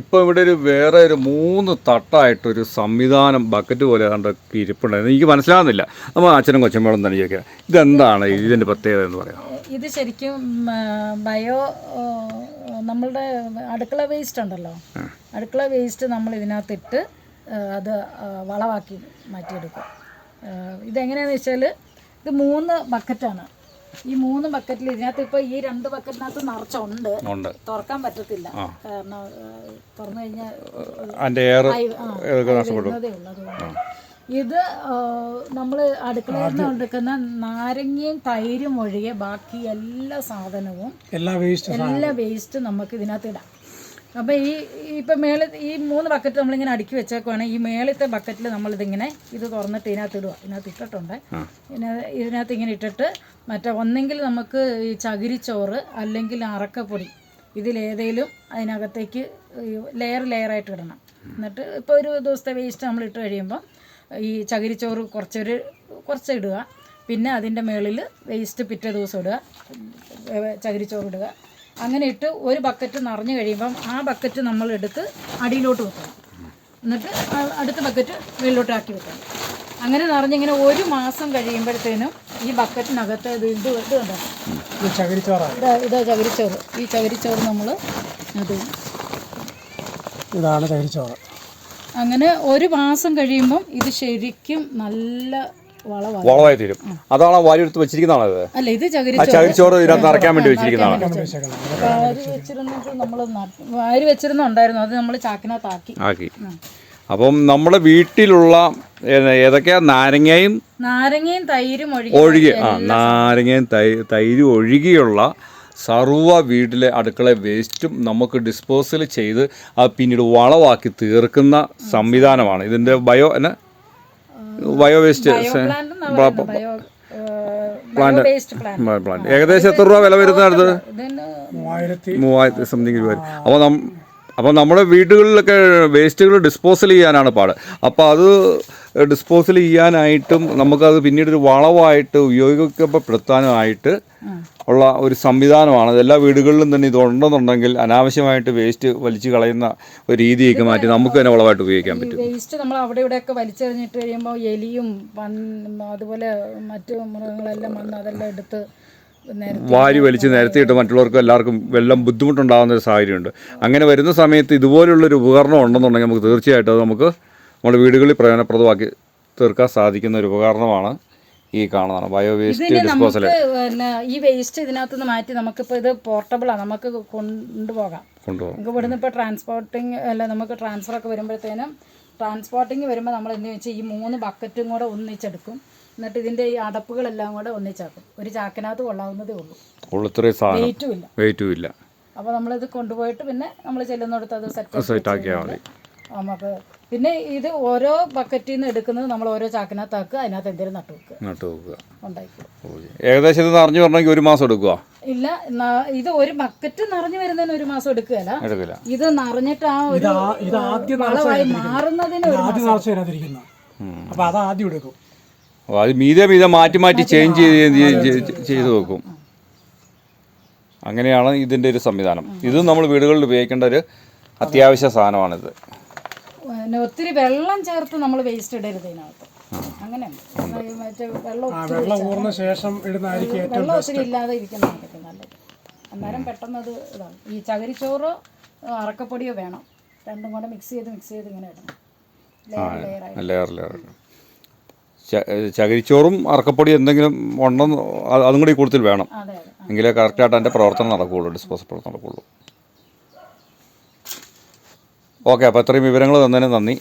ഇപ്പോൾ ഇവിടെ ഒരു വേറെ ഒരു മൂന്ന് തട്ടായിട്ടൊരു സംവിധാനം ബക്കറ്റ് പോലെ ഏതാണ്ട് ഇരിപ്പുണ്ടായിരുന്നു. എനിക്ക് മനസ്സിലാകുന്നില്ല നമ്മൾ അച്ഛനും കൊച്ചമ്മയോടും തന്നെ ചോദിക്കുക ഇതെന്താണ്? ഇതിന്റെ പ്രത്യേകത എന്ന് പറയാം ഇത് ശരിക്കും ബയോ നമ്മളുടെ അടുക്കള വേസ്റ്റ് ഉണ്ടല്ലോ. അടുക്കള വേസ്റ്റ് നമ്മൾ ഇതിനകത്തിട്ട് അത് വളവാക്കി വളമാക്കി മാറ്റിയെടുക്കും. ഇതെങ്ങനെയാണെന്ന് വെച്ചാൽ ഇത് മൂന്ന് ബക്കറ്റാണ് ഈ മൂന്ന് ബക്കറ്റിൽ ഇതിനകത്ത് ഇപ്പൊ ഈ രണ്ട് ബക്കറ്റിനകത്ത് നിറച്ചുണ്ട്. ഉണ്ട്. തുറക്കാൻ പറ്റത്തില്ല. കാരണം തുറന്നു കഴിഞ്ഞാൽ. ഇത് നമ്മൾ അടുക്കളയിൽ നിന്ന് എടുക്കുന്ന നാരങ്ങയും തൈരും ഒഴികെ ബാക്കി എല്ലാ സാധനവും എല്ലാ വേസ്റ്റ് എല്ലാ വേസ്റ്റും നമുക്ക് ഇതിനകത്ത് ഇടാം. അപ്പോൾ ഈ ഇപ്പം മേളിൽ ഈ മൂന്ന് ബക്കറ്റ് നമ്മളിങ്ങനെ അടുക്കി വെച്ചേക്കുവാണെങ്കിൽ ഈ മേളത്തെ ബക്കറ്റിൽ നമ്മളിതിങ്ങനെ ഇത് തുറന്നിട്ട് ഇതിനകത്ത് ഇടുക ഇതിനകത്ത് ഇട്ടിട്ടുണ്ട്. ഇതിന- ഇതിനകത്ത് ഇങ്ങനെ ഇട്ടിട്ട് മറ്റേ ഒന്നെങ്കിൽ നമുക്ക് ഈ ചകിരിച്ചോറ് അല്ലെങ്കിൽ അറക്കപ്പൊടി ഇതിലേതേലും അതിനകത്തേക്ക് ലെയർ ലെയറായിട്ട് ഇടണം. എന്നിട്ട് ഇപ്പോൾ ഒരു ദിവസത്തെ വേസ്റ്റ് നമ്മൾ ഇട്ട് കഴിയുമ്പം ഈ ചകിരിച്ചോറ് കുറച്ചൊരു കുറച്ച് ഇടുക. പിന്നെ അതിന്റെ മുകളിൽ വേസ്റ്റ് പിറ്റേ ദിവസം ഇടുക. ചകിരിച്ചോറ് ഇടുക. അങ്ങനെ ഇട്ട് ഒരു ബക്കറ്റ് നിറഞ്ഞു കഴിയുമ്പം ആ ബക്കറ്റ് നമ്മൾ എടുത്ത് അടിയിലോട്ട് വെക്കണം. എന്നിട്ട് അടുത്ത ബക്കറ്റ് വെള്ളിലോട്ട് ആക്കി വെക്കണം. അങ്ങനെ നിറഞ്ഞിങ്ങനെ ഒരു മാസം കഴിയുമ്പോഴത്തേനും ഈ ബക്കറ്റിനകത്ത് ഇത് ഇത് ഇത് കണ്ടോ? ചകിരിച്ചോറാണ്. ഇതാ ഇതാ ചകിരിച്ചോറ്. ഈ ചകിരിച്ചോറ് നമ്മൾ അത് ഇതാണ് ചകിരിച്ചോറ്. അങ്ങനെ ഒരു മാസം കഴിയുമ്പം ഇത് ശരിക്കും നല്ല വളമായി. തീരും അതാണ് വാരി എടുത്ത് വെച്ചിരിക്കുന്നതാണത് അല്ല ഇത് ആ ചകിരിച്ചോറ്. ഇതിനകത്ത് നിറയ്ക്കാൻ വേണ്ടി വെച്ചിരിക്കുന്നതാണ്. വാരി വെച്ചിരുന്നിട്ട് നമ്മൾ വാരി വെച്ചിരുന്നുണ്ടായിരുന്നു. അത് നമ്മൾ ചാക്കിനകത്താക്കി. ആക്കി. അപ്പം നമ്മുടെ വീട്ടിലുള്ള ഏ- ഏതൊക്കെയാ? നാരങ്ങയും നാരങ്ങയും തൈരും ഒഴുകി ഒഴികെ ആ നാരങ്ങയും തൈ തൈരും ഒഴുകിയുള്ള സർവ വീട്ടിലെ അടുക്കള വേസ്റ്റും നമുക്ക് ഡിസ്പോസൽ ചെയ്ത് അത് പിന്നീട് വളമാക്കി തീർക്കുന്ന സംവിധാനമാണ്. ഇതിന്റെ ബയോ എന്നെ? Bio waste plant bio bio waste plant ഏകദേശം എത്ര രൂപ വില വരുന്നത് ഇതിന് മൂവായിരത്തി മൂവായിരത്തി സംതിങ് രൂപ അപ്പോൾ നം അപ്പോൾ നമ്മുടെ വീടുകളിലൊക്കെ വേസ്റ്റുകൾ ഡിസ്പോസൽ ചെയ്യാനാണ് പാട്. അപ്പോൾ അത് ഡിസ്പോസൽ ചെയ്യാനായിട്ടും നമുക്കത് പിന്നീട് ഒരു വളമായിട്ട് ഉപയോഗിക്കപ്പെടുത്താനുമായിട്ട് ഉള്ള ഒരു സംവിധാനമാണ്. എല്ലാ വീടുകളിലും തന്നെ ഇതുണ്ടെന്നുണ്ടെങ്കിൽ അനാവശ്യമായിട്ട് വേസ്റ്റ് വലിച്ചു കളയുന്ന ഒരു രീതിയൊക്കെ മാറ്റി നമുക്ക് തന്നെ വളമായിട്ട് ഉപയോഗിക്കാൻ പറ്റും. വേസ്റ്റ് നമ്മൾ അവിടെ ഇവിടെയൊക്കെ വലിച്ചെറിഞ്ഞിട്ട് കഴിയുമ്പോൾ എലിയും അതുപോലെ മറ്റു മൃഗങ്ങളെല്ലാം വന്ന് അതെല്ലാം എടുത്ത് വാരി വലിച്ച് നിരത്തിയിട്ട് മറ്റുള്ളവർക്കും എല്ലാവർക്കും വെള്ളം ബുദ്ധിമുട്ടുണ്ടാകുന്ന ഒരു സാഹചര്യമുണ്ട്. അങ്ങനെ വരുന്ന സമയത്ത് ഇതുപോലുള്ളൊരു ഉപകരണം ഉണ്ടെന്നുണ്ടെങ്കിൽ നമുക്ക് തീർച്ചയായിട്ടും അത് നമുക്ക് നമ്മുടെ വീടുകളിൽ പ്രയോജനപ്രദമാക്കി തീർക്കാൻ സാധിക്കുന്ന ഒരു ഉപകരണമാണ് ഈ കാണുന്നതാണ്. ബയോ വേസ്റ്റ് ഡിസ്പോസൽ ഈ വേസ്റ്റ് ഇതിനകത്ത് നിന്ന് മാറ്റി നമുക്കിപ്പോൾ ഇത് പോർട്ടബിളാണ് നമുക്ക് കൊണ്ടുപോകാം. കൊണ്ടുപോകും. നമുക്ക് ഇവിടുന്ന് ഇപ്പോൾ ട്രാൻസ്പോർട്ടിങ് അല്ല നമുക്ക് ട്രാൻസ്ഫർ ഒക്കെ വരുമ്പോഴത്തേനും ട്രാൻസ്പോർട്ടിങ് വരുമ്പോൾ നമ്മൾ എന്ന് വെച്ചാൽ ഈ മൂന്ന് ബക്കറ്റും കൂടെ ഒന്നിച്ചെടുക്കും. എന്നിട്ട് ഇതിന്റെ ഈ അടപ്പുകളെല്ലാം കൂടെ ഒന്നിച്ചാക്കും. ഒരു ചാക്കിനകത്ത് കൊള്ളാവുന്നതേ ഉള്ളൂ. ഉള്ളു സാധനം. വെയിറ്റും ഇല്ല. വെയിറ്റും ഇല്ല. അപ്പോൾ നമ്മളിത് കൊണ്ടുപോയിട്ട് പിന്നെ നമ്മൾ ചെല്ലുന്നിടത്ത് അത് സെറ്റ് സെറ്റ് ആക്കിയാൽ മതി. നമുക്ക് പിന്നെ ഇത് ഓരോ ബക്കറ്റിൽ നിന്ന് എടുക്കുന്നത് നമ്മൾ ഓരോ ചാക്കിനകത്താക്കുക അതിനകത്ത് എന്തെങ്കിലും നട്ടു വെക്കുക. നട്ട് വെക്കുക. ഉണ്ടായിക്കോളും. ഏകദേശം ഇത് നിറഞ്ഞു വരണമെങ്കിൽ ഒരു മാസം എടുക്കുക ഇല്ല ഇത് ഒരു ബക്കറ്റ് നിറഞ്ഞു വരുന്നതിന് ഒരു മാസം എടുക്കുകയല്ല. എടുക്കില്ല. ഇത് നിറഞ്ഞിട്ട് ആ ഒരു ഇത് ആദ്യം വളമായി മാറുന്നതിന് ഒരു അതിനകത്തിരിക്കുന്ന അപ്പൊ അത് ആദ്യം എടുക്കും. അത് മീതെ മീതെ മാറ്റി മാറ്റി ചേഞ്ച് ചെയ്ത് ചെയ്ത് ചെയ്ത് വെക്കും. അങ്ങനെയാണ് ഇതിന്റെ ഒരു സംവിധാനം. ഇതും നമ്മൾ വീടുകളിൽ ഉപയോഗിക്കേണ്ട ഒരു അത്യാവശ്യ സാധനമാണിത്. പിന്നെ ഒത്തിരി വെള്ളം ചേർത്ത് നമ്മൾ വേസ്റ്റ് ഇടരുത് ഇതിനകത്ത്. അങ്ങനെയുണ്ട് മറ്റേ വെള്ളം വെള്ളം ഊർന്ന ശേഷം വെള്ളം ഒത്തിരി ഇല്ലാതെ ഇരിക്കുന്നതായിരിക്കും നല്ലത്. അന്നേരം പെട്ടെന്ന് അത് ഇതാണ്. ഈ ചകിരിച്ചോറോ അറക്കപ്പൊടിയോ വേണം. രണ്ടും കൂടെ മിക്സ് ചെയ്ത് മിക്സ് ചെയ്ത് ഇങ്ങനെ ഇടണം. ലെയർ ലെയർ ചകിരിച്ചോറും അറക്കപ്പൊടി എന്തെങ്കിലും ഉണ്ടെന്ന് അത് കൂടി കൂടുതൽ വേണം. എങ്കിലേ കറക്റ്റായിട്ട് അതിന്റെ പ്രവർത്തനം നടക്കുകയുള്ളൂ ഡിസ്പോസൽ പ്രവർത്തനം നടക്കുകയുള്ളൂ. ഓക്കെ അപ്പോൾ അത്രയും വിവരങ്ങൾ തന്നതിന് നന്ദി.